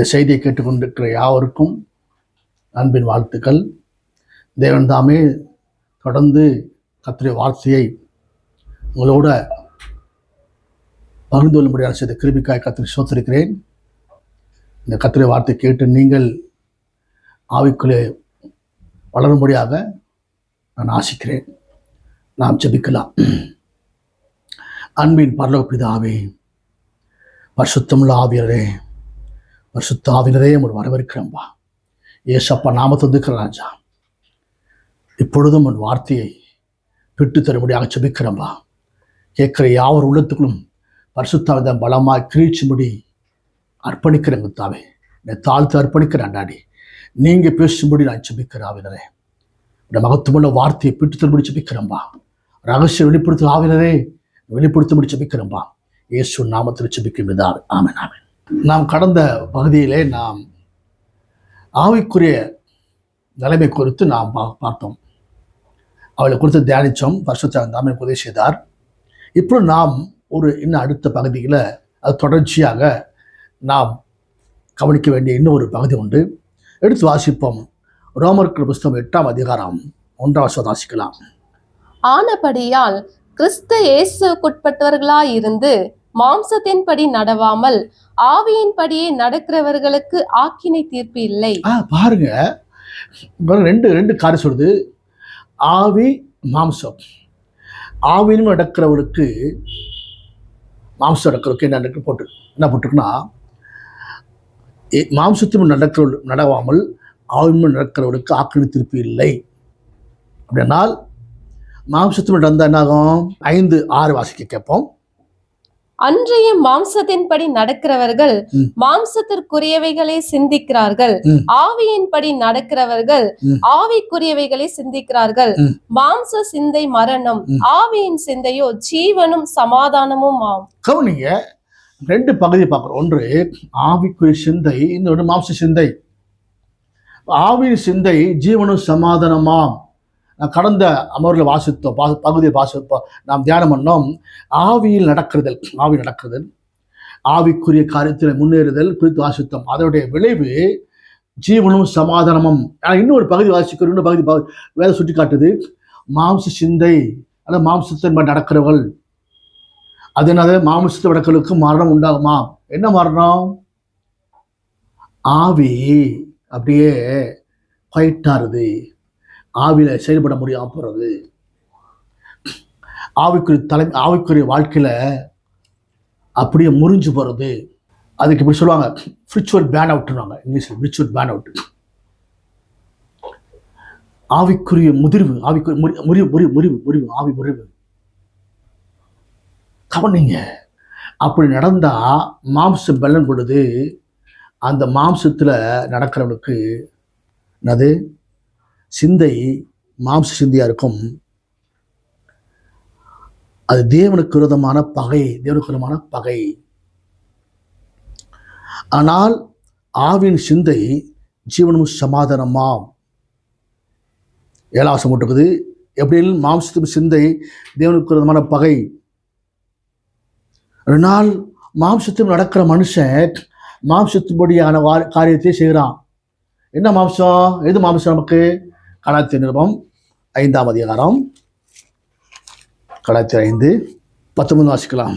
இந்த செய்தியை கேட்டுக்கொண்டிருக்கிற யாவருக்கும் அன்பின் வாழ்த்துக்கள். தேவன் தாமே தொடர்ந்து கத்திரிய வார்த்தையை உங்களோட பகிர்ந்து கொள்ளும்படியாக செய்த கிருபிக்காய் கத்திரி சோத்திருக்கிறேன் இந்த கத்திரிய வார்த்தை கேட்டு நீங்கள் ஆவிக்குள்ளே வளரும்படியாக நான் ஆசிக்கிறேன். நாம் ஜபிக்கலாம். அன்பின் பரலோக பிதாவே பரிசுத்தமுள்ள ஆவியரே பரிசுத்தாவினரே ஆவியரே உங்களை வரவேற்கிறேன்பா ஏசப்பா நாம ராஜா. இப்பொழுதும் உன் வார்த்தையை பெற்று தரும்படியாக செபிக்கிறம்பா கேட்குற யாவர் உள்ளத்துக்குள்ளும் பரிசுத்தாவித பலமாக கிரீச்சும்படி அர்ப்பணிக்கிறேங்க தாவே என்னை தாழ்த்து அர்ப்பணிக்கிறேன் அண்டாடி நீங்கள் பேசும்படி நான் செபிக்கிற ஆவினரே. இந்த மகத்துவமுள்ள வார்த்தையை பெற்று தரும்படி ஜெபிக்கிறேன்பா ரகசியம் வெளிப்படுத்த ஆவினரே வெளிப்படுத்தும்படி ஜெபிக்கிறேன்பா இயேசு நாமத்தில் செபிக்கும் இதார் ஆமன் ஆமன். நாம் கடந்த பகுதியிலே நாம் ஆவிக்குரிய நிலைமை குறித்து நாம் பா பார்த்தோம். அவளை குறித்து தியானித்தோம் பரிசுத்த தாமே உதவி செய்தார். இப்போ நாம் ஒரு இன்னும் அடுத்த பகுதியில் அது தொடர்ச்சியாக நாம் கவனிக்க வேண்டிய இன்னும் ஒரு பகுதி உண்டு. எடுத்து வாசிப்போம். ரோமர்கள் புஸ்தகம் எட்டாம் அதிகாரம். ஒன்றாம் வாசிக்கலாம். ஆனபடியால் கிறிஸ்து இயேசுக்குட்பட்டவர்களாயிருந்து மாம்சத்தின்படி நடவாமல் ஆவியின்படியே நடக்கிறவர்களுக்கு ஆக்கினை தீர்ப்பு இல்லை. பாருங்க. ரெண்டு ரெண்டு காரியம் சொல்லுது. ஆவி மாம்சம். ஆவினும் நடக்கிறவனுக்கு மாம்சம் நடக்கிறவருக்கு என்ன போட்டு என்ன போட்டிருக்குன்னா ஏ- மாம்சத்திலும் நடக்கிற நடவாமல் ஆவினும் நடக்கிறவனுக்கு ஆக்கினை தீர்ப்பு இல்லை. அப்படின்னால் மாம்சத்திலும் நடந்தால் என்னாகும் ஐந்து ஆறு வாசிக்க கேட்போம். அன்றைய மாம்சத்தின்படி நடக்கிறவர்கள். மாம்சத்திற்குரியவைகளை சிந்திக்கிறார்கள். ஆவியின்படி நடக்கிறவர்கள். ஆவிக்குரியவைகளை சிந்திக்கிறார்கள். மாம்ச சிந்தை மரணம். ஆவியின் சிந்தையோ ஜீவனும் சமாதானமும் ஆம் கவனிங்க ரெண்டு பகுதி பார்க்குறோம் ஒன்று ஆவிக்குரிய சிந்தை இன்னொன்று மாம்ச சிந்தை ஆவியின் சிந்தை ஜீவனும் சமாதானமாம் நான் கடந்த அமர்வில் வாசித்தோம் பா பகுதியை வாசித்தோம். நாம் தியானம் பண்ணோம். ஆவியில் நடக்கிறதல் ஆவி நடக்கிறதல் ஆவிக்குரிய காரியத்தில் முன்னேறுதல் குறித்து வாசித்தோம். அதனுடைய விளைவு ஜீவனும் சமாதானமும். ஆனால் இன்னொரு பகுதி வாசிக்கிறோம் இன்னொரு பகுதி வேலை சுட்டி காட்டுது மாம்ச சிந்தை அதாவது மாம்சத்தின் நடக்கிறவர்கள். அதனால மாமிசத்து வடக்களுக்கு மரணம் உண்டாகுமா? என்ன மரணம்? ஆவி அப்படியே குவைட்டாருது ஆவியில் செயல்பட முடியாமல் போகிறது ஆவிக்குரிய தலை ஆவிக்குரிய வாழ்க்கையில் அப்படியே முறிஞ்சு போகிறது அதுக்கு இப்படி சொல்லுவாங்க ஸ்பிரிச்சுவல் பேன் அவுட்னுவாங்க இங்கிலீஷில் ஸ்பிரிச்சுவல் பேன் அவுட் ஆவிக்குரிய முதிர்வு ஆவிக்குரிய முறி- முறிவு முறிவு முறிவு முறிவு ஆவி முறிவு. கவனிங்க அப்படி நடந்தால் மாம்சம் பலன் கொடுது. அந்த மாம்சத்தில் நடக்கிறவனுக்கு என்னது? சிந்தை மாம்ச சிந்தையா இருக்கும். அது தேவனுக்கு விரோதமான பகை தேவனுக்கு விரோதமான பகை. ஆனால் ஆவின் சிந்தை ஜீவனும் சமாதானமாம். ஏழாசம் போட்டுக்குது எப்படின்னு மாம்சத்தின் சிந்தை தேவனுக்கு விரோதமான பகை. ஒரு நாள் மாம்சத்தில் நடக்கிற மனுஷன் மாம்சத்தின்படியான வா- காரியத்தை செய்கிறான். என்ன மாம்சம்? எது மாம்சம் நமக்கு? கலாத்திய நிருபம் ஐந்தாம் அதிகாரம் கலாத்திய ஐந்து பத்தொன்பது வாசிக்கலாம்.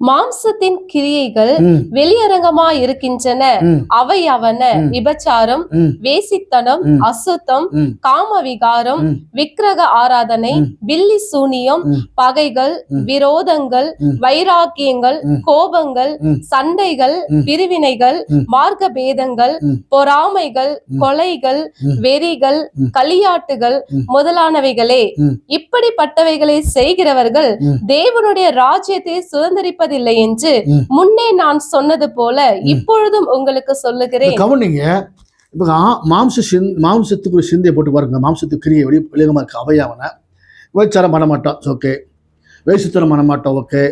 மாம்சத்தின் கிரியைகள் வெளியரங்கமா இருக்கின்றன அவை அவன. விபச்சாரம் வேசித்தனம். அசுத்தம் காம விகாரம். விக்கிரக ஆராதனை ம். பில்லி சூனியம். பகைகள். விரோதங்கள். வைராக்கியங்கள். கோபங்கள். சண்டைகள். பிரிவினைகள். மார்க்க பேதங்கள். பொறாமைகள். கொலைகள். வெறிகள். களியாட்டுகள். முதலானவைகளே. இப்படிப்பட்டவைகளை செய்கிறவர்கள். தேவனுடைய ராஜ்யத்தை சுதந்திரிப்பதில்லை என்று. முன்னே நான் சொன்னது போல இப்பொழுதும் உங்களுக்கு சொல்லுகிறேன். கவனிங்க. இப்போ மாம்ச சிந் மாம்சத்துக்கு சிந்தையை போட்டு பாருங்க. மாம்சத்துக்கு கிரியை வெளி வெளியகமாக இருக்க. அவையாவன விபச்சாரம் பண்ண ஓகே வேசித்தனம் பண்ண மாட்டோம் ஓகே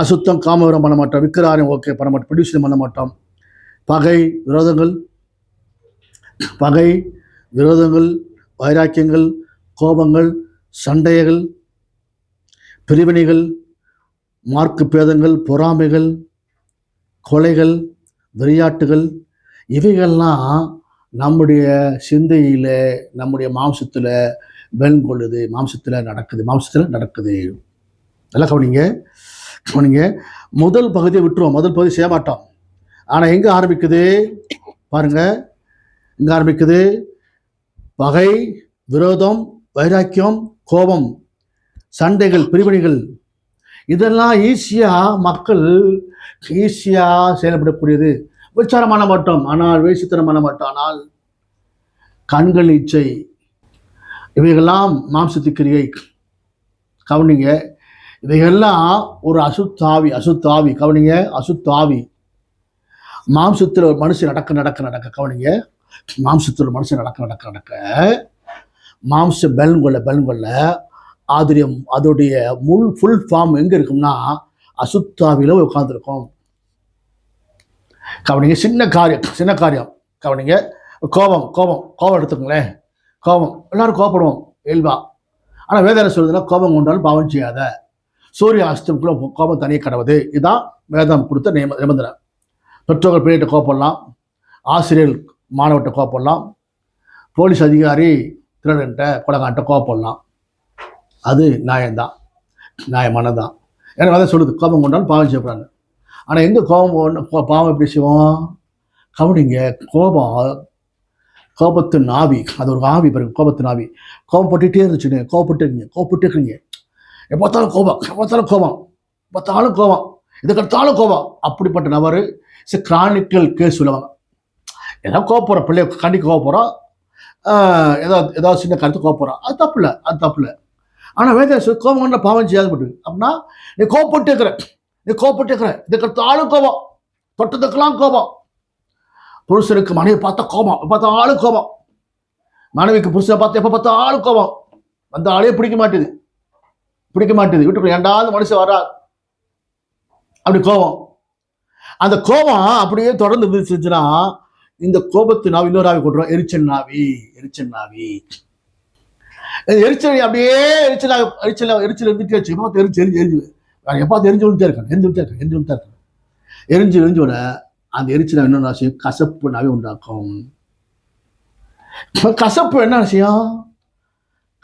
அசுத்தம் காமவரம் பண்ண மாட்டோம் விக்கிராரம் ஓகே பண்ண மாட்டோம் ப்ரொடியூஷன் பண்ண மாட்டோம் பகை விரோதங்கள். பகை விரோதங்கள். வைராக்கியங்கள். கோபங்கள். சண்டைகள். பிரிவினைகள். மார்க்கு பேதங்கள் பொறாமைகள் கொலைகள் விளையாட்டுகள் இவைகள்லாம் நம்முடைய சிந்தையில் நம்முடைய மாம்சத்தில் பலன் கொள்ளுது மாம்சத்தில் நடக்குது மாம்சத்தில் நடக்குது. நல்லா கவனிங்க கவனிங்க. முதல் பகுதியை விட்டுருவோம். முதல் பகுதி செய்ய மாட்டோம் ஆனால் எங்கே ஆரம்பிக்குது? பாருங்கள் எங்கே ஆரம்பிக்குது? பகை விரோதம் வைராக்கியம் கோபம் சண்டைகள் பிரிவினைகள். இதெல்லாம் ஈஸியாக மக்கள் ஈஸியாக செயல்படக்கூடியது. விசாரம் பண்ண மாட்டோம். ஆனால் வேசித்தனம் பண்ண மாட்டோம். ஆனால் கண்கள் இச்சை. இவைகள்லாம் மாம்சத்துக்கிரியை கவனிங்க. இவைகள்லாம் ஒரு அசுத்தாவி அசுத்தாவி. கவனிங்க. அசுத்தாவி. மாம்சத்தில் ஒரு மனுஷன் நடக்க நடக்க நடக்க. கவனிங்க. மாம்சத்தில் ஒரு மனுஷன் நடக்க நடக்க நடக்க. மாம்ச பலன் கொள்ள பலன் கொள்ள அதோடைய அதோடைய முள் ஃபுல் ஃபார்ம் எங்கே இருக்கும்னா அசுத்தாவில உட்காந்துருக்கும் கவனிங்க சின்ன காரியம் சின்ன காரியம். கவனிங்க கோபம் கோபம் கோபம் எடுத்துக்கங்களேன். கோபம். எல்லாரும் கோபப்படுவோம் இயல்பா. ஆனால் வேதாரம் சொல்றதுன்னா கோபம் கொண்டாலும் பாவம் செய்யாத. சூரிய அஸ்தம்குள்ள கோபம் தனியே கடவுது. இதுதான் வேதம் கொடுத்த நியம நிபந்தனை. பெற்றோர்கள் பிள்ளைகிட்ட கோப்படலாம் ஆசிரியர் மாணவர்கிட்ட கோப்படலாம் போலீஸ் அதிகாரி திருடன்ட்ட கொலகான்ட்ட கோப்படலாம் அது நியாயம்தான். நியாயமானதான் எனக்கு அதான் சொல்லுது கோபம் கொண்டாலும் பாவம் செய்யப்படுறாங்க ஆனால் எங்கே கோபம் கோ- பாவம் எப்படி செய்வோம்? கவனிங்க கோபம் கோபத்து நாவி அது ஒரு ஆவி பாருங்க கோபத்து நாவி. கோபம் பட்டுகிட்டே இருந்துச்சுங்க கோபப்பட்டு இருக்கீங்க கோபப்பட்டு இருக்கீங்க. எப்போ பார்த்தாலும் கோபம் எப்போ பார்த்தாலும் கோபம் பார்த்தாலும் கோபம் இதுக்கடுத்தாலும் கோபம். அப்படிப்பட்ட நபர் இட்ஸ் கிரானிக்கல் கேஸ் உள்ளவங்க ஏதோ கோபப்போகிறோம் பிள்ளைய கண்டிக்க கோவப்படுறோம் ஏதோ ஏதாவது சின்ன கருத்து கோபப்போகிறோம் அது தப்பு இல்லை அது தப்பு இல்லை. ஆனால் வேத கோபம் கொண்ட பாவம் செய்யாது மட்டும் அப்படின்னா நீ கோபப்பட்டு இருக்கிற. நீ கோபப்பட்டு இருக்கிற. இதுக்கடுத்தாலும் கோபம். தொட்டதுக்கெல்லாம் கோபம். புருஷனுக்கு மனைவி பார்த்தா கோபம். பார்த்தா ஆளும் கோபம். மனைவிக்கு புருஷனை பார்த்தா எப்போ பார்த்தா ஆளும் கோபம். அந்த ஆளே பிடிக்க மாட்டேது. பிடிக்க மாட்டேது. வீட்டுக்குள்ள எண்டாவது மனுஷன் வரா அப்படி கோபம். அந்த கோபம் அப்படியே தொடர்ந்து இருந்துச்சுன்னா இந்த கோபத்து நாவி இன்னொரு ஆவி கொண்டுரும் எரிச்சல் நாவி எரிச்சல் நாவி. எரிச்சல் அப்படியே எரிச்சல் எரிச்சல் எரிச்சல் இருந்துட்டே வச்சு எப்போ எரிஞ்சு எரிஞ்சு எரிஞ்சு. நான் எப்போ எரிஞ்சு விழுந்தே இருக்கேன்? எரிஞ்சு விழுந்தே இருக்கேன் எரிஞ்சு விழுந்தே இருக்கேன் எரிஞ்சு எரிஞ்சு அந்த எரிச்சல் என்னென்ன செய்யும். கசப்பு நாவி உண்டாக்கும். கசப்பு என்ன விஷயம்?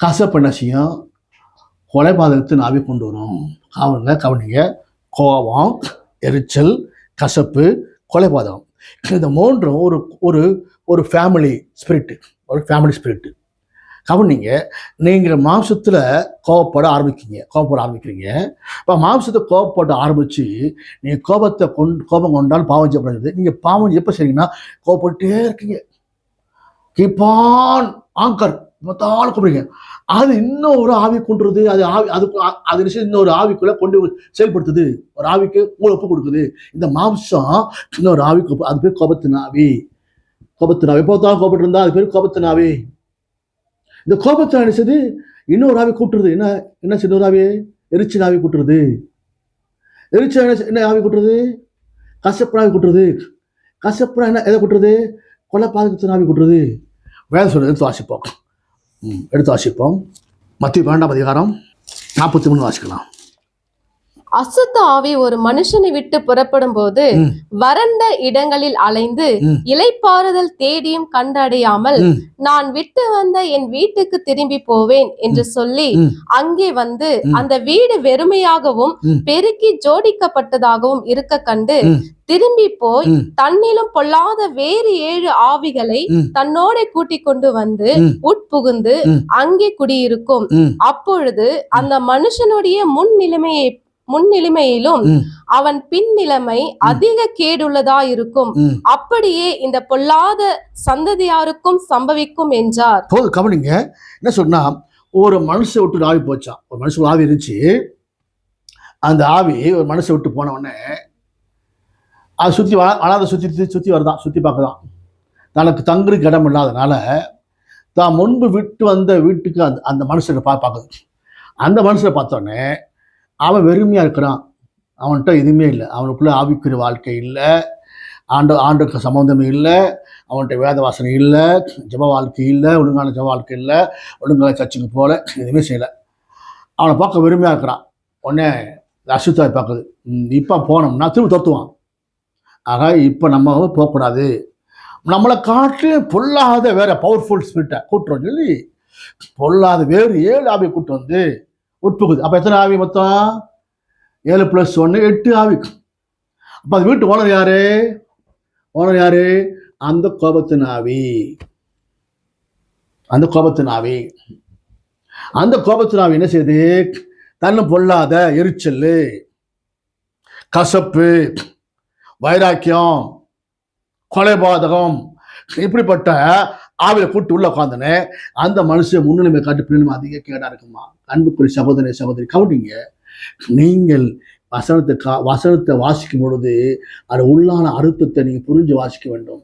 கசப்பு என்ன செய்யும் கொலைபாதகத்தை நாவி கொண்டு வரும். கவனிங்க கவனிங்க. கோபம் எரிச்சல் கசப்பு கொலைபாதகம். இந்த மூன்றும் ஒரு ஒரு ஒரு ஃபேமிலி ஸ்பிரிட்டு ஒரு ஃபேமிலி ஸ்பிரிட்டு கவனிங்க நீங்கள் மாம்சத்தில் கோவப்பட ஆரம்பிக்கிங்க கோவப்பட ஆரம்பிக்கிறீங்க. இப்போ மாம்சத்தை கோவப்பட ஆரம்பித்து நீங்கள் கோபத்தை கொண்டு கோபம் கொண்டால் பாவம் செய்யப்படுறது நீங்கள் பாவம் எப்போ செய்றீங்கன்னா கோவப்பட்டே இருக்கீங்க. கிப்பான் ஆங்கர் மொத்தாலும் கூப்பிடுங்க. அது இன்னும் ஒரு ஆவி கொண்டுருது அது ஆவி அதுக்கு அது விஷயம் இன்னொரு ஆவிக்குள்ள கொண்டு செயல்படுத்துது. ஒரு ஆவிக்கு உங்களை ஒப்பு கொடுக்குது. இந்த மாம்சம் இன்னொரு ஆவிக்கு அது பேர் கோபத்தின் ஆவி. கோபத்தின் ஆவி. எப்போ தான் கோபப்பட்டு இருந்தா அது பேர் கோபத்தின் ஆவி. இந்த கோபத்தை என்ன இன்னொரு ஆவி கூட்டுறது. என்ன என்ன செய்யுது ஒரு ஆவி எரிச்சல் ஆவி கூட்டுறது. எரிச்சல் என்ன என்ன ஆவி கூட்டுறது? கசப்பு ஆவி கூட்டுறது. கசப்புனா என்ன எதை கூட்டுறது? கொலை பாதுகாத்து ஆவி கூட்டுறது. வேலை சொல்றது எடுத்து வாசிப்போம். ம், எடுத்து வாசிப்போம். மத்திய பன்னெண்டாம் அதிகாரம் நாற்பத்தி மூணு வாசிக்கலாம். அசுத்த ஆவி ஒரு மனுஷனை விட்டு புறப்படும் போது. வறண்ட இடங்களில் அலைந்து. இலைப்பாறுதல் தேடியும் கண்டடையாமல். நான் விட்டு வந்த என் வீட்டுக்கு திரும்பி போவேன் என்று சொல்லி. அங்கே வந்து. அந்த வீடு வெறுமையாகவும். பெருக்கி ஜோடிக்கப்பட்டதாகவும் இருக்க கண்டு. திரும்பி போய். தன்னிலும் பொல்லாத வேறு ஏழு ஆவிகளை. தன்னோட கூட்டிக் கொண்டு வந்து. உட்புகுந்து. அங்கே குடியிருக்கும் அப்பொழுது அந்த மனுஷனுடைய முன் நிலைமையை முன் நிலைமையிலும் ம், அவன் பின் நிலைமை அதிக கேடுள்ளதா இருக்கும். அப்படியே இந்த பொல்லாத சந்ததியாருக்கும் சம்பவிக்கும் என்றார். போது கவனிங்க என்ன சொன்னா ஒரு மனுஷன் விட்டு ஆவி போச்சான் ஒரு மனுஷன் ஆவி இருந்துச்சு. அந்த ஆவி ஒரு மனுஷன் விட்டு போன உடனே அது சுற்றி அனாத சுற்றி சுற்றி வருதான் சுற்றி பார்க்கதான். தனக்கு தங்குறதுக்கு இடம் இல்லாதனால தான் முன்பு விட்டு வந்த வீட்டுக்கு அந்த அந்த மனுஷனை பா பார்க்குது. அந்த மனுஷனை பார்த்தோன்னே அவன் வெறுமையாக இருக்கிறான். அவன்கிட்ட எதுவுமே இல்லை. அவனுக்குள்ள ஆவிக்குரிய வாழ்க்கை இல்லை. ஆண்டு ஆண்டுக்கு சம்மந்தமே இல்லை. அவன்கிட்ட வேத வாசனை இல்லை. ஜப வாழ்க்கை இல்லை. ஒழுங்கான ஜப வாழ்க்கை இல்லை. ஒழுங்கான சர்ச்சுக்கு போகல. எதுவுமே செய்யலை. அவனை பார்க்க வெறுமையாக இருக்கிறான். உடனே அசுத்தாய் பார்க்குது. இப்போ போனோம்னா திரும்ப துரத்துவான். ஆக இப்போ நம்ம போகக்கூடாது. நம்மளை காட்டு பொல்லாத வேற பவர்ஃபுல் ஸ்பிரிட்டை கூட்டுறோம் சொல்லி பொல்லாத வேறு ஏழு ஆபியை கூட்டு வந்து உட்புகுது. அப்போ எத்தனை ஆவி மொத்தம்? ஏழு ப்ளஸ் ஒன்று எட்டு ஆவி. அப்போ அது வீட்டு ஓனர் யாரு? ஓனர் யாரு? அந்த கோபத்தின் ஆவி. அந்த கோபத்தின் ஆவி. அந்த கோபத்தின் ஆவி என்ன செய்யுது? தன்னை பொல்லாத எரிச்சல் கசப்பு வைராக்கியம் கொலைபாதகம் இப்படிப்பட்ட ஆவில கூட்டு உள்ள உட்காந்தனே அந்த மனுஷன் முன்னிலைமை காட்டு பின்னிலைமை அதிக கேடா இருக்குமா? அன்புக்குரிய சகோதரி சகோதரி கவுட்டிங்க நீங்கள் வசனத்தை கா வசனத்தை வாசிக்கும் பொழுது அது உள்ளான அறுத்தத்தை நீங்கள் புரிஞ்சு வாசிக்க வேண்டும்.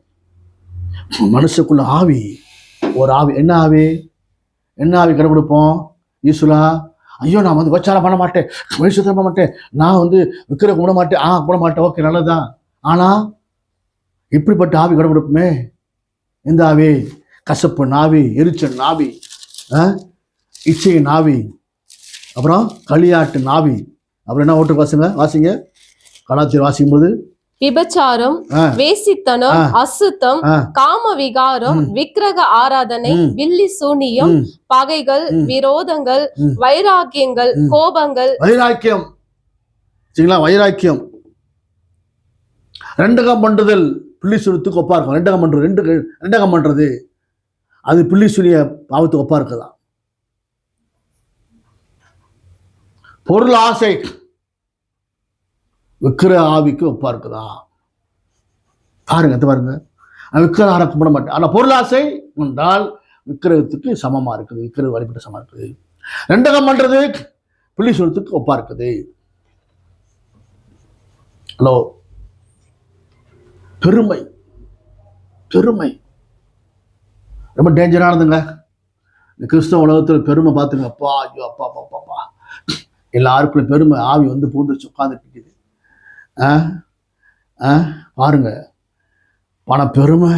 மனுஷக்குள்ள ஆவி ஒரு ஆவி என்ன ஆவி? என்ன ஆவி கடைபிடிப்போம்? ஈசுலா ஐயோ நான் வந்து உச்சாரம் பண்ண மாட்டேன் மனுஷத்தை பண்ண மாட்டேன் நான் வந்து விக்கிர கூட மாட்டேன் ஆ கூட மாட்டேன் ஓகே நல்லதுதான். ஆனால் இப்படிப்பட்ட ஆவி கடைபிடிப்புமே? இந்த ஆவி? கசப்பு நாவி எரிச்சல் நாவி? இச்சை நாவி அப்புறம் களியாட்டு நாவி அப்புறம் என்ன ஓட்டு வாசுங்க வாசிங்க கலாச்சாரம் வாசிக்கும் போது விபச்சாரம். வேசித்தனம். அசுத்தம். காம விகாரம் விக்கிரக ஆராதனை. வில்லி சூனியம் பகைகள். விரோதங்கள். வைராக்கியங்கள். கோபங்கள் வைராக்கியம் சரிங்களா வைராக்கியம் ரெண்டகம் பண்றதல் பிள்ளி சுருத்துக்கு ஒப்பா இருக்கும் ரெண்டகம் பண்றது ரெண்டு ரெண்டகம் பண்றது அது பிள்ளி பாவத்துக்கு ஒப்பா இருக்குதா பொருள் ஆசை விக்கிர ஆவிக்கு ஒப்பா இருக்குதா பாருங்க இது பாருங்க. விக்கிர ஆரம் மாட்டேன். ஆனால் பொருள் ஆசை என்றால் விக்கிரகத்துக்கு சமமாக இருக்குது. விக்கிர வழிபட்டு சமமாக இருக்குது. ரெண்டகம் பண்ணுறது பிள்ளி சுருத்துக்கு ஒப்பா இருக்குது. ஹலோ பெருமை. பெருமை. ரொம்ப டேஞ்சரானதுங்க இந்த கிறிஸ்தவ உலகத்தில் பெருமை பார்த்துங்க. அப்பா ஐயோ அப்பா அப்பா அப்பா, எல்லாருக்கும் பெருமை ஆவி வந்து பூந்துச்சு உட்காந்துட்டு இருக்குது. ஆ? ஆ? பாருங்க. பண பெருமை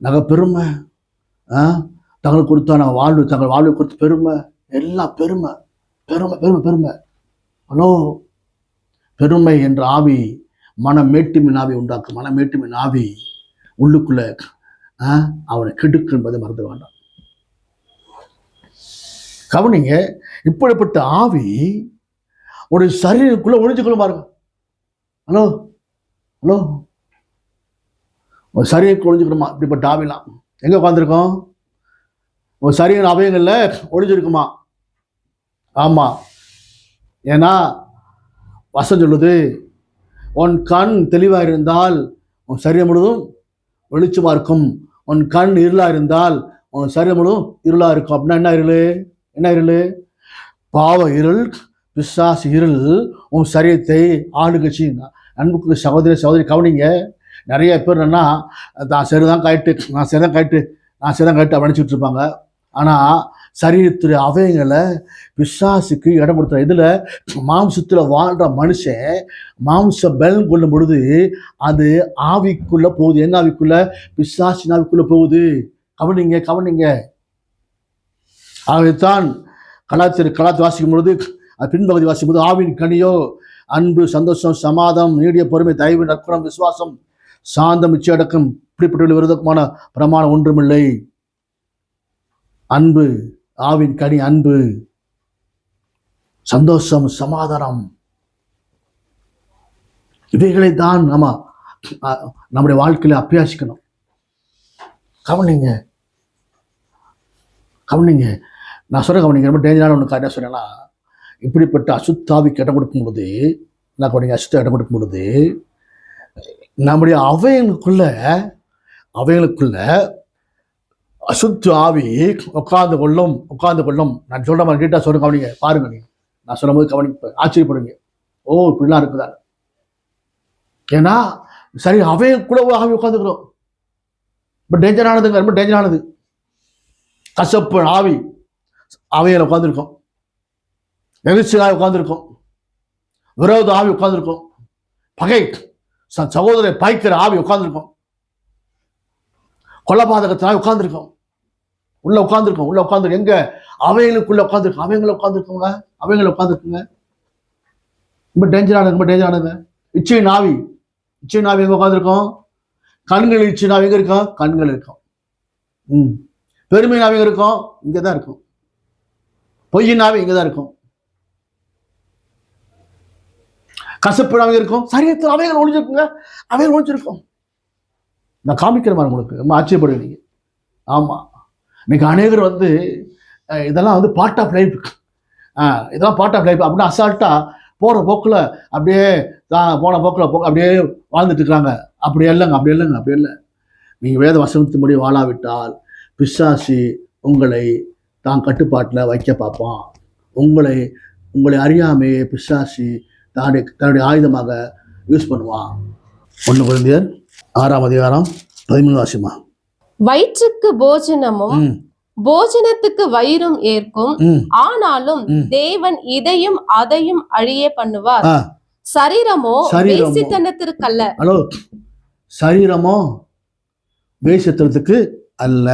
நகை பெருமை ஆ? தங்களுக்கு நாங்கள் வாழ்வு தங்கள் வாழ்வு கொடுத்த பெருமை எல்லாம் பெருமை. பெருமை பெருமை பெருமை. ஹலோ? பெருமை என்ற ஆவி மன மேட்டுமின் ஆவி உண்டாக்கும் மன மேட்டுமின் ஆவி உள்ளுக்குள்ளே அவனை கெடுக்கு என்பதை மறந்து வேண்டாம். கவனிங்க இப்படிப்பட்ட ஆவி ஒரு சரீரக்குள்ள ஒழிஞ்சுக்கொள்ள பாருங்க. ஹலோ? ஹலோ? ஒரு சரீரக்குள்ள ஒழிஞ்சுக்கணுமா இப்படிப்பட்ட ஆவிலாம். எங்க உட்காந்துருக்கோம் ஒரு சரியான அவயங்கள்ல ஒழிஞ்சிருக்குமா ஆமா. ஏன்னா வசம் சொல்லுது உன் கண் தெளிவாக இருந்தால் உன் சரீரம் முழுதும் வெளிச்சமாக இருக்கும். உன் கண் இருளாக இருந்தால் உன் சரீரமும் இருளாக இருக்கும். அப்படின்னா என்ன இருள்? என்ன இருள்? பாவ இருள் பிசாசு இருள் உன் சரீரத்தை ஆளுகட்சி அன்புக்கு சகோதரி சகோதரி கவனிங்க. நிறைய பேர் என்னன்னா நான் சரிதான் காயிட்டு நான் சரிதான் காயிட்டு நான் சரிதான் காயிட்டு அப்படின்னு இருப்பாங்க. ஆனால் சரீரத்துடைய அவயங்களை பிசாசுக்கு இடம் கொடுத்துற இதில் மாம்சத்தில் வாழ்கிற மனுஷன் மாம்ச பலன் கொள்ளும் பொழுது அது ஆவிக்குள்ளே போகுது. என்ன ஆவிக்குள்ள? பிசாசின் ஆவிக்குள்ளே போகுது. கவனிங்க கவனிங்க. ஆகவேத்தான் கலாச்சார கலாச்சார வாசிக்கும் பொழுது பின்பகுதி வாசிக்கும் போது ஆவின் கனியோ அன்பு சந்தோஷம் சமாதம் நீடிய பொறுமை தயவு நற்குணம் விசுவாசம் சாந்தம் இச்சையடக்கம் இப்படிப்பட்ட விருதமான பிரமாணம் ஒன்றுமில்லை. அன்பு. ஆவின் கனி அன்பு சந்தோஷம் சமாதானம். இவைகளை தான் நம்ம நம்முடைய வாழ்க்கையில் அபியாசிக்கணும் கவனிங்க. கவனிங்க. நான் சொல்ற கவனிங்க. ரொம்ப டேஞ்சரான ஒன்று காரியம் சொன்னேன்னா இப்படிப்பட்ட அசுத்தாவிக்கு இடம் கொடுக்கும் பொழுது நான் கவனிங்க? அசுத்த இடம் கொடுக்கும் பொழுது நம்முடைய அவைகளுக்குள்ள அவைகளுக்குள்ள அசுத்த ஆவி உட்கார்ந்து கொள்ளும் உட்கார்ந்து கொள்ளும். நான் சொல்ற மாதிரி டீட்டா சொல்லுங்க கவனிங்க. பாருங்க நீங்க. நான் சொல்லும் போது கவனி ஆச்சரியப்படுங்க. ஓ இப்படிலாம் இருக்குதா ஏன்னா சரி அவைய கூட ஆவி உட்காந்துக்கிறோம் ரொம்ப டேஞ்சரானதுங்க ரொம்ப டேஞ்சரானது கசப்பு ஆவி அவையில் உட்காந்துருக்கோம் நெகிழ்ச்சியாக உட்காந்துருக்கோம் விரோத ஆவி உட்காந்துருக்கோம் பகை ச- சகோதரை பாய்க்கிற ஆவி உட்காந்துருக்கோம் கொலபாதகத்தினால உட்காந்துருக்கோம் உள்ள உட்காந்துருக்கோம் உள்ள உட்காந்து எங்க? அவைகளுக்குள்ள உட்காந்துருக்கோம் அவைங்களை உட்காந்துருக்கோங்க அவைங்களை உட்காந்துருக்குங்க ரொம்ப டேஞ்சரானது ரொம்ப டேஞ்சரானது இச்சை நாவி. இச்சை நாவி எங்க உட்காந்துருக்கோம் கண்கள் இச்சை நாவி எங்க இருக்கும்? கண்கள் இருக்கும். ம். பெருமை நாவி எங்க இருக்கும்? இங்கே தான் இருக்கும். பொய்யின் நாவி இங்கே தான் இருக்கும். கசப்பு நாவி இருக்கும்? சரியத்தில் அவைகள் ஒழிஞ்சிருக்குங்க அவைகள் ஒழிஞ்சிருக்கும் நான் காமிக்கிற மாதிரி உங்களுக்கு. ரொம்ப ஆச்சரியப்படுவீங்க. ஆமாம் இன்னைக்கு அநேகர் வந்து இதெல்லாம் வந்து பார்ட் ஆஃப் லைஃப் இதெல்லாம் பார்ட் ஆஃப் லைஃப் அப்படின்னு அசால்ட்டாக போகிற போக்கில் அப்படியே தான் போன போக்கில் போக்கு அப்படியே வாழ்ந்துட்டு இருக்கிறாங்க அப்படி இல்லைங்க அப்படி இல்லைங்க அப்படி இல்லை. நீங்கள் வேத வசனத்தின்படி வாழாவிட்டால் பிசாசி உங்களை தான் கட்டுப்பாட்டில் வைக்க பார்ப்பான். உங்களை உங்களை அறியாமையே பிசாசி தன்னுடைய தன்னுடைய ஆயுதமாக யூஸ் பண்ணுவான். ஒன்று குழந்தையர். ஆறாம் அதிகாரம் பதிமூணு வாசிமா வயிற்றுக்கு போஜனமும் போஜனத்துக்கு வயிறும் ஏற்கும். ஆனாலும். தேவன் இதையும் அதையும் அழிய பண்ணுவார். சரீரமோ சரீரமோ. வேசித்தனத்திற்கல்ல. ஹலோ. சரீரமோ வேஷத்துறதுக்கு அல்ல.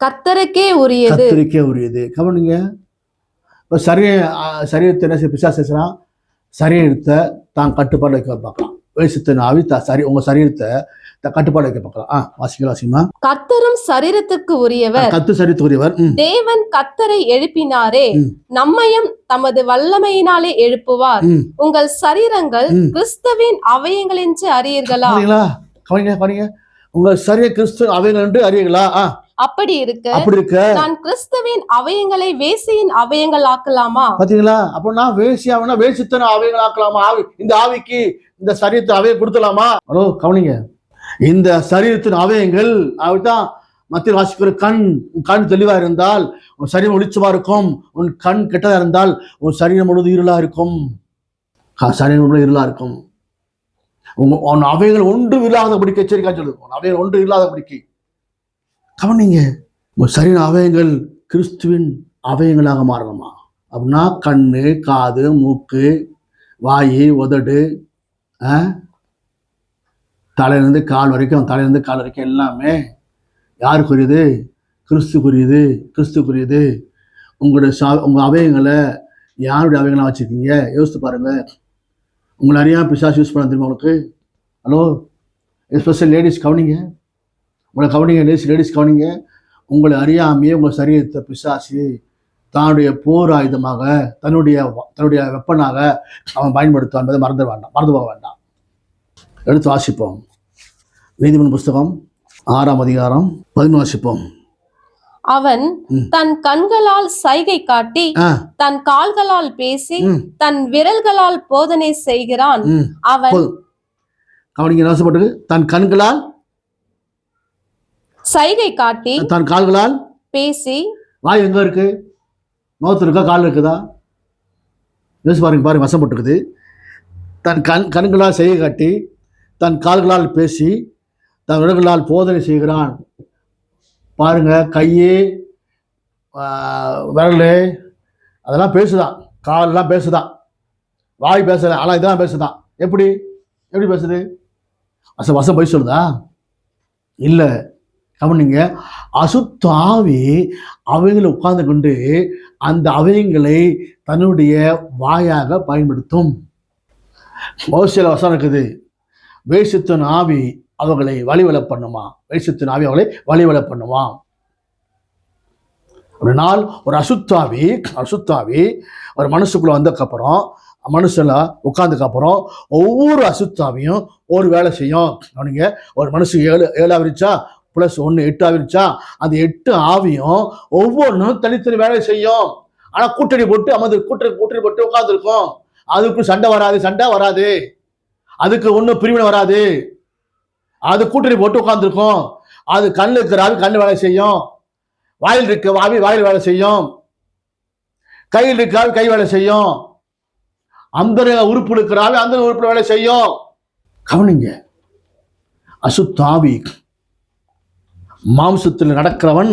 கர்த்தருக்கே உரியது. கத்திரிக்கே உரியது. கவனிங்க. இப்போ சரிய சரீரத்தை என்ன செய்ய பிசா செய்யறான்? சரீரத்தை தான் கட்டுப்பாடு வைக்க பார்க்கலாம் வேஷத்தின் ஆவி த சரி உங்க சரீரத்தை கட்டுப்பாடு வைக்க பார்க்கலாம். ஆ வாசிக்கலாம் வாசிமா. கர்த்தரும் சரீரத்திற்கு உரியவர். கத்து சரித்துக்குரியவர் ம். தேவன் கர்த்தரை எழுப்பினாரே. நம்மையும் தமது வல்லமையினாலே எழுப்புவார். உங்கள் சரீரங்கள். கிறிஸ்துவின் அவையங்கள் என்று அறியீர்களா? சரிங்களா கவனிங்க கவனிங்க. உங்க சரிய கிறிஸ்து அவைகள் என்று அறியுங்களா ஆ. அப்படி இருக்க அப்படி இருக்க. நான் கிறிஸ்துவின் அவயங்களை வேசியின் அவயங்கள் ஆக்கலாமா பாத்தீங்களா அப்படின்னா வேசியாவனா வேசித்தன அவைகள் ஆக்கலாமா ஆவி இந்த ஆவிக்கு இந்த சரீரத்தை அவையை கொடுத்துலாமா ஹலோ கவனிங்க. இந்த சரீரத்தின் அவயங்கள் அப்படிதான் மத்திய வாசிக்கிற கண் உன் கண் தெளிவா இருந்தால் உன் சரீரம் ஒளிச்சமா இருக்கும். உன் கண் கெட்டதா இருந்தால் உன் சரீரம் முழுவதும் இருளா இருக்கும். சரீரம் முழுவதும் இருளா இருக்கும். உன் அவைகள் ஒன்றும் இல்லாதபடிக்கு எச்சரிக்கை சொல்லுது உன் அவைகள் ஒன்றும் இல்லாதபடிக்கு. கவனிங்க சரியான அவயங்கள் கிறிஸ்துவின் அவயங்களாக மாறணுமா? அப்படின்னா கண்ணு காது மூக்கு வாய் உதடு தலையிலேருந்து கால் வரைக்கும் தலையிலேருந்து கால் வரைக்கும் எல்லாமே யாருக்குரியது? கிறிஸ்துக்குரியது கிறிஸ்துக்குரியது. உங்களுடைய சா உங்கள் அவயங்களை யாருடைய அவயங்களாக வச்சுருக்கீங்க? யோசித்து பாருங்கள் உங்களை நிறையா பிசாஸ் யூஸ் பண்ண தெரியுமா உங்களுக்கு? ஹலோ எஸ்பெஷல் லேடிஸ் கவனிங்க. உங்களை கவனிங்க லேடிஸ் லேடிஸ் கவனிங்க. உங்களை அறியாமையே உங்கள் சரீரத்தை பிசாசு தன்னுடைய போர் ஆயுதமாக தன்னுடைய தன்னுடைய வெப்பனாக அவன் பயன்படுத்துவான் என்பதை மறந்து வேண்டாம் மறந்து போக வேண்டாம். எடுத்து வாசிப்போம். நீதிமன்ற புஸ்தகம் ஆறாம் அதிகாரம் பதினொன்று வாசிப்போம். அவன். தன் கண்களால் சைகை காட்டி தன் கால்களால் பேசி தன் விரல்களால் போதனை செய்கிறான். அவன் கவனிங்க தன் கண்களால் சைகை காட்டி தன் கால்களால் பேசி வாய் எங்கே இருக்கு? முகத்து இருக்கா? கால் இருக்குதா? யோசிச்சு பாருங்க பாருங்க வசப்பட்டுருக்குது தன் கண் கண்களால் செய்ய காட்டி தன் கால்களால் பேசி தன் விரல்களால் போதனை செய்கிறான். பாருங்க கையே விரல் அதெல்லாம் பேசுதான். காலெல்லாம் பேசுதான். வாய் பேசல ஆனால் இதெல்லாம் பேசுதான். எப்படி? எப்படி பேசுது? வசம் வசம் போய் சொல்லுதா? இல்லை. கவனிங்க அசுத்த ஆவி அவைகளை உட்கார்ந்து கொண்டு அந்த அவயங்களை தன்னுடைய வாயாக பயன்படுத்தும். மோசியில் வசனம் இருக்குது. வேஷத்தின் ஆவி அவர்களை வழிவலை பண்ணுமா? வேஷத்தின் ஆவி அவர்களை வழிவலை பண்ணுமா? ஒரு நாள் ஒரு அசுத்தாவி அசுத்தாவி ஒரு மனசுக்குள்ள வந்ததுக்கப்புறம் மனுஷில் உட்கார்ந்ததுக்கப்புறம் ஒவ்வொரு அசுத்தாவையும் ஒரு வேலை செய்யும். அவனுங்க ஒரு மனுஷன் ஏழு ஏழாவிருச்சா ப்ளஸ் ஒன்று எட்டு ஆவிச்சா அந்த எட்டு ஆவியும் ஒவ்வொன்றும் தனித்தனி வேலை செய்யும். ஆனால் கூட்டணி போட்டு அமர்ந்து கூட்டணி கூட்டணி போட்டு உட்காந்துருக்கும் அதுக்கு சண்டை வராது சண்டை வராது. அதுக்கு ஒன்றும் பிரிவினை வராது. அது கூட்டணி போட்டு உட்காந்துருக்கும் அது கண்ணு இருக்கிற ஆவி கண்ணு வேலை செய்யும். வாயில் இருக்க ஆவி வாயில் வேலை செய்யும். கையில் இருக்க ஆவி கை வேலை செய்யும். அந்த உறுப்பு இருக்கிற ஆவி அந்த உறுப்பு வேலை செய்யும். கவனிங்க. அசுத்தாவி மாம்சத்தில் நடக்கிறவன்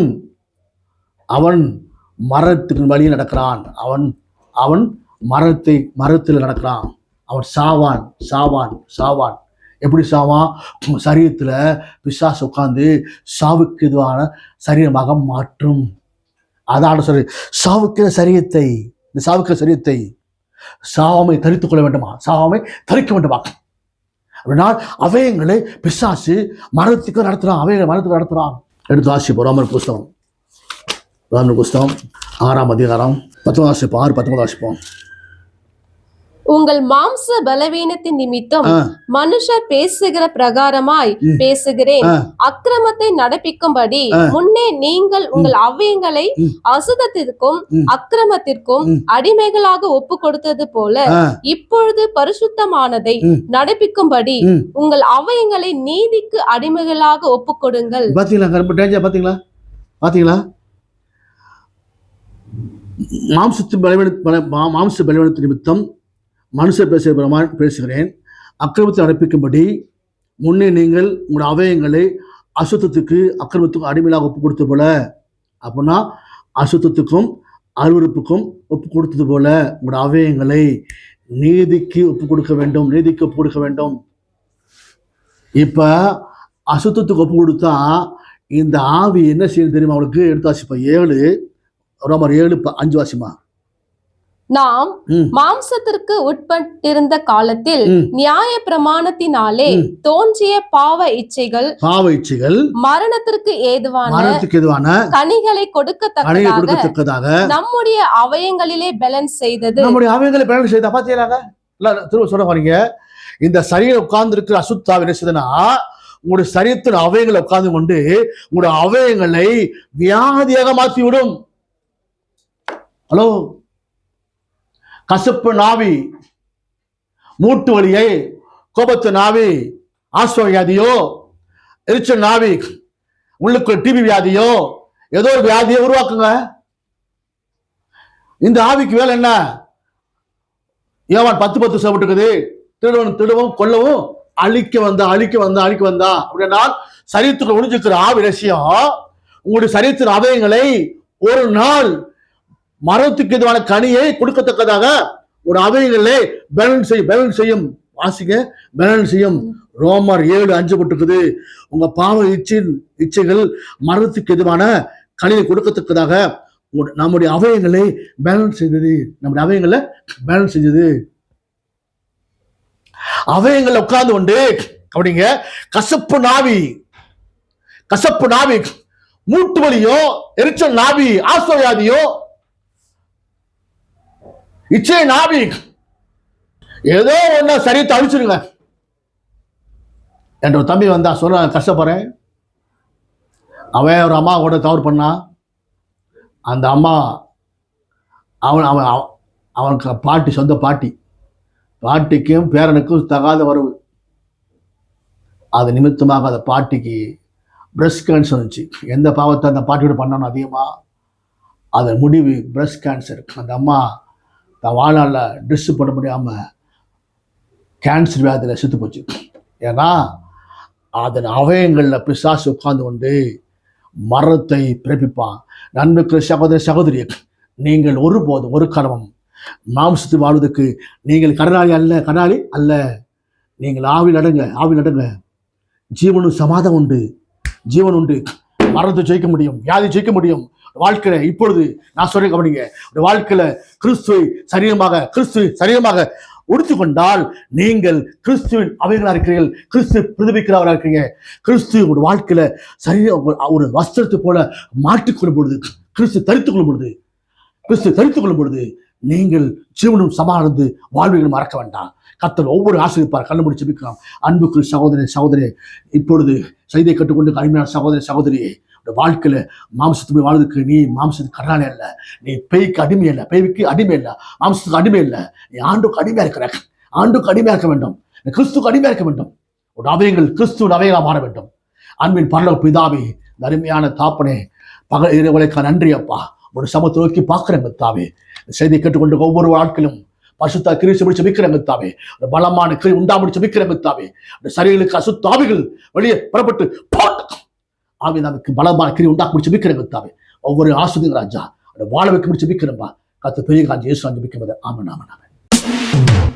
அவன் மரத்துக்கு வழியில் நடக்கிறான். அவன் அவன் மரத்தை மரத்தில் நடக்கிறான். அவன் சாவான் சாவான் சாவான். எப்படி சாவான்? சரீரத்தில் பிசாசு உட்காந்து சாவுக்கு இதுவான சரீரமாக மாற்றும். அதான் சொல்லி சாவுக்கிற சரீரத்தை இந்த சாவுக்கிற சரீரத்தை சாவாமை தரித்து கொள்ள வேண்டுமா? சாவாமை தரிக்க வேண்டுமா? அப்படின்னா அவயங்களை பிசாசு மரத்துக்கு நடத்துகிறான் அவயங்களை மரத்துக்கு நடத்துகிறான் எடுத்து வாசிப்போம் ராமர் புஸ்தகம். ராமர் புஸ்தகம் ஆறாம் அதிகாரம் பத்தொன்பது வாசிப்போம் ஆறு பத்தொன்பது வாசிப்போம். உங்கள் மாம்ச பலவீனத்தின் நிமித்தம் மனுஷர் பேசுகிற பிரகாரமாய். பேசுகிறேன். அக்கிரமத்தை நடப்பிக்கும்படி. முன்னே நீங்கள் உங்கள் அவ்வியங்களை. அசுதத்திற்கும். அக்கிரமத்திற்கும். அடிமைகளாக ஒப்பு கொடுத்தது போல இப்பொழுது பரிசுத்தமானதை. நடப்பிக்கும்படி. உங்கள் அவயங்களை நீதிக்கு அடிமைகளாக ஒப்பு கொடுங்கள் பாத்தீங்களா பாத்தீங்களா பாத்தீங்களா மாம்சத்து பலவீன மாம்ச பலவீனத்து நிமித்தம் மனுஷர் பேசுகிற பேசுகிறேன். அக்கிரமத்தை அடைப்பிக்கும்படி முன்னே நீங்கள் உங்களுடைய அவயங்களை அசுத்தத்துக்கு அக்கிரமத்துக்கும் அடிமையாக ஒப்பு கொடுத்தது போல அப்படின்னா அசுத்தத்துக்கும் அருவருப்புக்கும் ஒப்பு கொடுத்தது போல உங்களுடைய அவயங்களை நீதிக்கு ஒப்பு கொடுக்க வேண்டும் நீதிக்கு ஒப்பு கொடுக்க வேண்டும். இப்போ அசுத்தத்துக்கு ஒப்பு கொடுத்தா இந்த ஆவி என்ன செய்யணும் தெரியுமா அவளுக்கு எடுத்து வாசிப்பா. ஏழு ரோமர் ஏழு ப- அஞ்சு வாசிமா. நாம். மாம்சத்திற்கு உட்பட்டிருந்த காலத்தில். நியாய பிரமாணத்தினாலே. தோன்றிய பாவ இச்சைகள் பாவ இச்சைகள் மரணத்திற்கு ஏதுவான மரணத்துக்கு எதுவான கனிகளை கொடுக்கத்தக்கதாக நம்முடைய அவயங்களிலே பலன் செய்தது நம்முடைய அவயங்களை பயணம் செய்தா பாத்தீங்களாங்க இல்ல திரும்ப சொல்ல வரீங்க இந்த சரீரம் உட்கார்ந்து இருக்கிற அசுத்தாவி என்ன செய்யுதுன்னா உங்களுடைய சரீரத்தின் அவயங்களை உட்கார்ந்து கொண்டு உங்களுடைய அவயங்களை வியாதியாக மாற்றி விடும் ஹலோ கசப்பு நாவி மூட்டு வலியை கோபத்து நாவி ஆஸ்வ வியாதியோ எரிச்சல் நாவி உள்ளுக்குள்ள டிபி வியாதியோ ஏதோ ஒரு வியாதியை உருவாக்குங்க. இந்த ஆவிக்கு வேலை என்ன? ஏவான் பத்து பத்து சொல்லப்பட்டிருக்குது திருடவன் திருடவும் கொல்லவும் அழிக்க வந்தா அழிக்க வந்தா அழிக்க வந்தா. அப்படின்னா சரீரத்துக்குள்ள ஒளிஞ்சிருக்கிற ஆவி ரசியம் உங்களுடைய சரீரத்தின் அவயங்களை ஒரு நாள் மரத்துக்கு எதுவான கனியை கொடுக்கத்தக்கதாக ஒரு அவயங்களே பேலன்ஸ் செய்யும் பேலன்ஸ் செய்யும். வாசிங்க. பேலன்ஸ் செய்யும். ரோமர் ஏழு அஞ்சு போட்டிருக்குது. உங்க பாவ இச்சை இச்சைகள் மரத்துக்கு எதுவான கனியை கொடுக்கத்தக்கதாக நம்முடைய அவயங்களை பேலன்ஸ் செய்தது. நம்முடைய அவயங்களை பேலன்ஸ் செஞ்சது அவயங்களை உட்கார்ந்து கொண்டு அப்படிங்க கசப்பு நாவி கசப்பு நாவி மூட்டு வலியோ எரிச்சல் நாவி ஆசோயாதியும் இச்சை நாபி ஏதோ ஒண்ணு சரி அழிச்சிருங்க என்ற தம்பி வந்தா சொல்ல கஷ்டப்படுறேன். அவன் ஒரு அம்மா கூட தவறு பண்ணா. அந்த அம்மா அவன் அவன் அவன் அவனுக்கு பாட்டி சொந்த பாட்டி. பாட்டிக்கும் பேரனுக்கும் தகாத வரவு. அது நிமித்தமாக அந்த பாட்டிக்கு பிரஸ்ட் கேன்சர் இருந்துச்சு. எந்த பாவத்தை அந்த பாட்டியோட பண்ணணும் அதிகமாக அதன் முடிவு பிரஸ்ட் கேன்சர் அந்த அம்மா தான் வாழ்நாளில் ட்ரெஸ்ஸு போட முடியாமல் கேன்சர் வியாதியில் செத்து போச்சு. ஏன்னா அதன் அவயங்களில் பிசாசு உட்கார்ந்து கொண்டு மரத்தை பிறப்பிப்பான். நண்பர்கள் சகோதர சகோதரி நீங்கள் ஒருபோதும் ஒரு கடமம் மாம்சத்து வாழ்வதற்கு நீங்கள் கடனாளி அல்ல கடனாளி அல்ல. நீங்கள் ஆவில் அடங்க ஆவில் அடங்க. ஜீவனும் சமாதம் உண்டு. ஜீவன் உண்டு. மரத்தை ஜெயிக்க முடியும் வியாதி ஜெயிக்க முடியும். வாழ்க்கையில இப்பொழுது நான் சொல்றேன் கவனிங்க. ஒரு வாழ்க்கையில கிறிஸ்துவை சரீரமாக கிறிஸ்து சரீரமாக உடுத்து கொண்டால் நீங்கள் கிறிஸ்துவின் அவைகளாக இருக்கிறீர்கள் கிறிஸ்து பிரதிபிக்கிறவராக இருக்கிறீங்க. கிறிஸ்து ஒரு வாழ்க்கையில சரீர ஒரு வஸ்திரத்தை போல மாற்றிக்கொள்ளும் பொழுது கிறிஸ்து தரித்துக் கொள்ளும் பொழுது கிறிஸ்து தரித்துக் கொள்ளும் பொழுது நீங்கள் ஜீவனும் சமானந்து வாழ்வுகள் மறக்க வேண்டாம். கத்தர் ஒவ்வொரு ஆசிரியப்பார் கண்ணு முடிச்சு பிக்கலாம் அன்புக்கு சகோதரி சகோதரி இப்பொழுது செய்தியை கற்றுக்கொண்டு அருமையான சகோதரி சகோதரியை இந்த வாழ்க்கையில் மாம்சத்துக்கு வாழ்வதற்கு நீ மாம்சத்துக்கு கடனாளி அல்ல. நீ பேய்க்கு அடிமை இல்லை பேய்க்கு அடிமை இல்லை. மாம்சத்துக்கு அடிமை இல்லை. நீ ஆண்டுக்கு அடிமையா இருக்கிற. ஆண்டுக்கு அடிமையா இருக்க வேண்டும். கிறிஸ்துக்கு அடிமையா இருக்க வேண்டும். உன் அவையங்கள் கிறிஸ்துவின் நவயங்களாக மாற வேண்டும். அன்பின் பரலோ பிதாவே இந்த அருமையான தாப்பனே பகல் இரவலைக்கா நன்றி அப்பா. ஒரு சமத்தை நோக்கி பார்க்குறேன் தாவே செய்தி செய்தியை கேட்டுக்கொண்டு ஒவ்வொரு வாழ்க்கையிலும் பசுத்தா கிரிசு முடிச்சு விற்கிற தாவே ஒரு பலமான கிரி உண்டா முடிச்சு விற்கிற தாவே அந்த சரீரங்களுக்கு அசுத்தாவிகள் வெளியே புறப்பட்டு போட்டு ஆவிதாவுக்கு பலமா பலமான கிரி உண்டா முடிச்சு விற்கிறேன் தாவே ஒவ்வொரு ஆசிரியர் ராஜா வாழ வைக்க முடிச்சு விற்கிறேன்பா கத்து பெரிய ராஜா இயேசு காஞ்சி விற்கிறது ஆமன் ஆமன் ஆமன்.